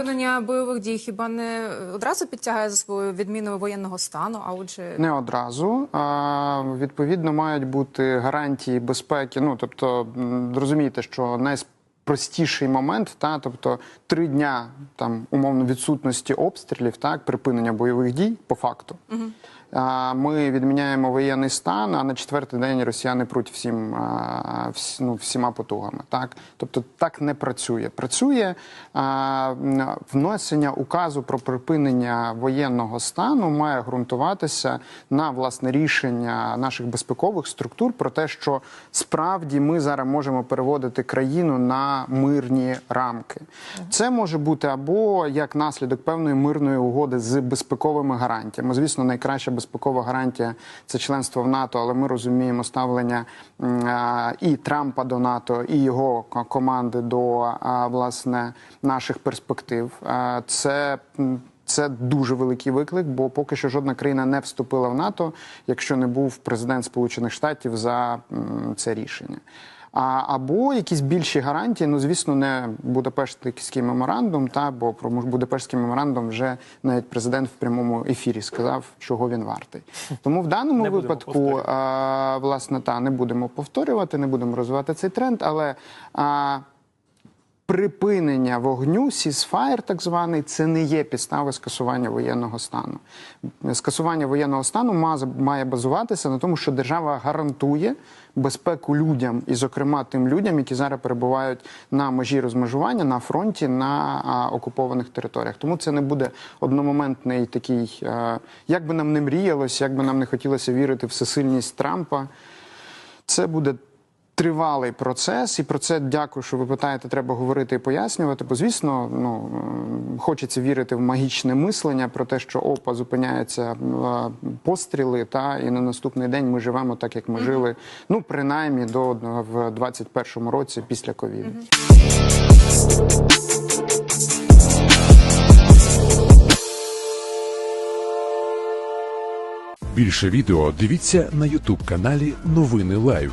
Припинення бойових дій хіба не одразу підтягає за свою відміну воєнного стану, а отже, Не одразу. А, відповідно, мають бути гарантії безпеки. Ну тобто, розумієте, що найпростіший момент, та тобто три дня там умовно відсутності обстрілів, так припинення бойових дій по факту. А, Ми відміняємо воєнний стан, а на четвертий день росіяни пруть всім ну, всіма потугами. Так, тобто так не працює. Працює а, внесення указу про припинення воєнного стану має ґрунтуватися на власне рішення наших безпекових структур про те, що справді ми зараз можемо переводити країну на мирні рамки. Це може бути або як наслідок певної мирної угоди з безпековими гарантіями. Звісно, найкраща безпекова гарантія це членство в НАТО, але ми розуміємо ставлення і Трампа до НАТО, і його команди до власне наших перспектив. Це це дуже великий виклик, бо поки що жодна країна не вступила в НАТО, якщо не був президент Сполучених Штатів за це рішення. А, або якісь більші гарантії, ну звісно, не Будапештський меморандум, та бо про Будапештський меморандум вже навіть президент в прямому ефірі сказав, чого він вартий. Тому в даному Не випадку, а, власне, та не будемо повторювати, не будемо розвивати цей тренд, але. А, припинення вогню, сісфаєр, так званий, це не є підстави скасування воєнного стану. Скасування воєнного стану ма- має базуватися на тому, що держава гарантує безпеку людям, і, зокрема, тим людям, які зараз перебувають на межі розмежування на фронті на окупованих територіях. Тому це не буде одномоментний такий, е, як би нам не мріялось, як би нам не хотілося вірити в всесильність Трампа. Це буде тривалий процес, і про це дякую, що ви питаєте. Треба говорити і пояснювати. Бо звісно, ну хочеться вірити в магічне мислення про те, що опа зупиняються постріли, та і на наступний день ми живемо так, як ми жили. Ну принаймні до в 21-му році після ковіду. Більше відео дивіться на Ютуб каналі Новини Лайв.